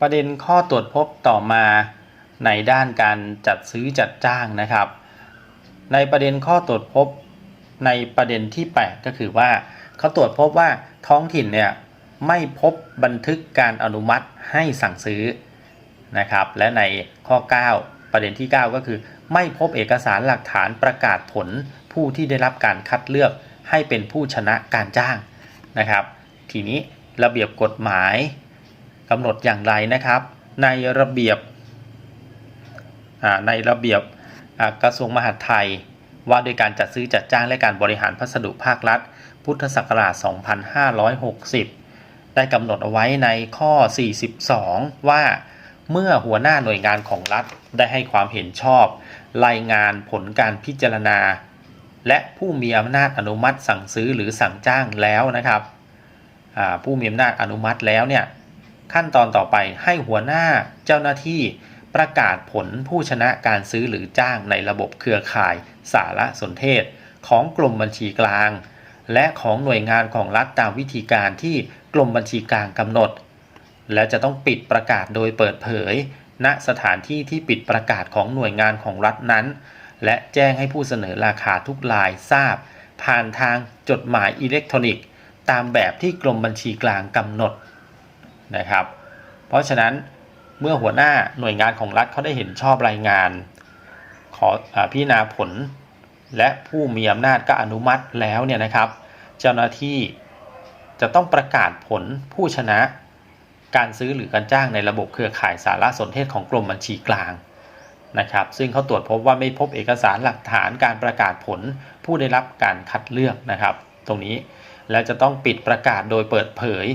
ประเด็นข้อตรวจพบต่อมาในด้านการจัดซื้อจัดจ้างนะครับ ในประเด็นข้อตรวจพบในประเด็นที่ 8 ก็คือว่าเขาตรวจพบว่าท้องถิ่นเนี่ยไม่พบบันทึกการอนุมัติให้สั่งซื้อนะครับ และในข้อ 9 ประเด็นที่ 9 ก็คือ ไม่พบเอกสารหลักฐานประกาศผลผู้ที่ได้รับการคัดเลือกให้เป็นผู้ชนะการจ้างนะครับ ทีนี้ระเบียบกฎหมาย กำหนดอย่างไรนะครับ ในระเบียบในระเบียบกระทรวงมหาดไทย ว่าด้วยการจัดซื้อจัดจ้างและการบริหารพัสดุภาครัฐ พุทธศักราช 2560 ได้กำหนดเอาไว้ในข้อ 42 ว่าเมื่อหัวหน้าหน่วยงานของรัฐได้ให้ความเห็นชอบ รายงานผลการพิจารณา และผู้มีอำนาจอนุมัติสั่งซื้อหรือสั่งจ้างแล้วนะครับผู้มีอำนาจอนุมัติแล้วเนี่ย ขั้นตอนต่อไปให้หัวหน้าเจ้าหน้าที่ประกาศผลผู้ชนะการซื้อหรือจ้างในระบบเครือข่ายสารสนเทศ ของกรมบัญชีกลาง และของหน่วยงานของรัฐตามวิธีการที่กรมบัญชีกลางกำหนด และจะต้องปิดประกาศโดยเปิดเผย ณสถานที่ที่ปิดประกาศของหน่วยงานของรัฐนั้น และแจ้งให้ผู้เสนอราคาทุกรายทราบ ผ่านทางจดหมายอิเล็กทรอนิกส์ ตามแบบที่กรมบัญชีกลางกำหนด นะครับ เพราะฉะนั้นเมื่อหัวหน้าหน่วยงานของรัฐเขาได้เห็นชอบรายงาน ขออพิจารณาผล และผู้มีอำนาจก็อนุมัติแล้วเนี่ยนะครับ เจ้าหน้าที่จะต้องประกาศผลผู้ชนะการซื้อหรือการจ้างในระบบเครือข่ายสารสนเทศของกรมบัญชีกลางนะครับ ซึ่งเขาตรวจพบว่าไม่พบเอกสารหลักฐานการประกาศผลผู้ได้รับการคัดเลือกนะครับ ตรงนี้และจะต้องปิดประกาศโดยเปิดเผย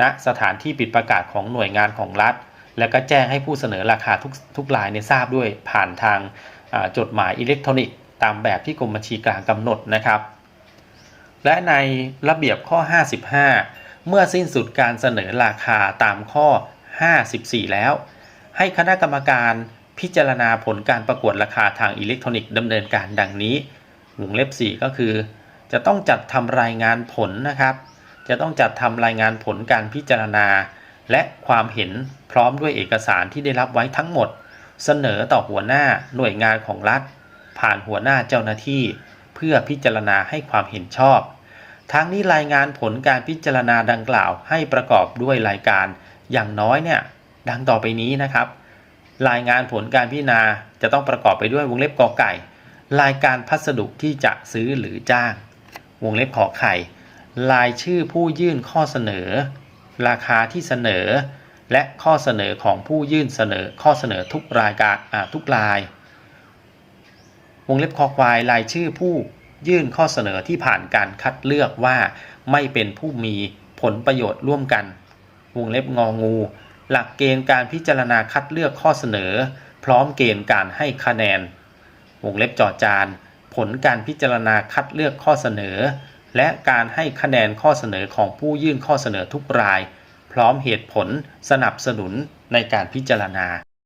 ณสถานที่ปิดประกาศของหน่วยงานของรัฐ และก็แจ้งให้ผู้เสนอราคาทุกทุกรายในทราบด้วยผ่านทางจดหมายอิเล็กทรอนิกส์ตามแบบที่กรมบัญชีกลางกำหนดนะครับ และในระเบียบข้อ 55 เมื่อสิ้นสุดการเสนอราคาตามข้อ 54 แล้ว ให้คณะกรรมการพิจารณาผลการประกวดราคาทางอิเล็กทรอนิกส์ดำเนินการดังนี้วงเล็บ 4 ก็คือ จะต้องจัดทำรายงานผลนะครับ จะต้องจัดทำรายงานผลการพิจารณา และความเห็นพร้อมด้วยเอกสารที่ได้รับไว้ทั้งหมด เสนอต่อหัวหน้าหน่วยงานของรัฐ ผ่านหัวหน้าเจ้าหน้าที่ เพื่อพิจารณาให้ความเห็นชอบ ทั้งนี้รายงานผลการพิจารณาดังกล่าวให้ประกอบด้วยรายการอย่างน้อยเนี่ยดังต่อไปนี้นะครับ รายงานผลการพิจารณาจะต้องประกอบไปด้วยวงเล็บกอไก่ รายการพัสดุที่จะซื้อหรือจ้าง วงเล็บขอไข่ รายชื่อผู้ยื่นข้อเสนอ ราคาที่เสนอ และข้อเสนอของผู้ยื่นเสนอข้อเสนอทุกรายการทุกราย วงเล็บคอควายรายชื่อผู้ยื่นข้อเสนอที่ผ่านการคัดเลือกว่าไม่เป็นผู้มีผลประโยชน์ร่วมกัน วงเล็บงองู หลักเกณฑ์การพิจารณาคัดเลือกข้อเสนอ พร้อมเกณฑ์การให้คะแนน วงเล็บจอจาน ผลการพิจารณาคัดเลือกข้อเสนอ และการให้คะแนนข้อเสนอของผู้ยื่นข้อเสนอทุกราย พร้อมเหตุผลสนับสนุนในการพิจารณา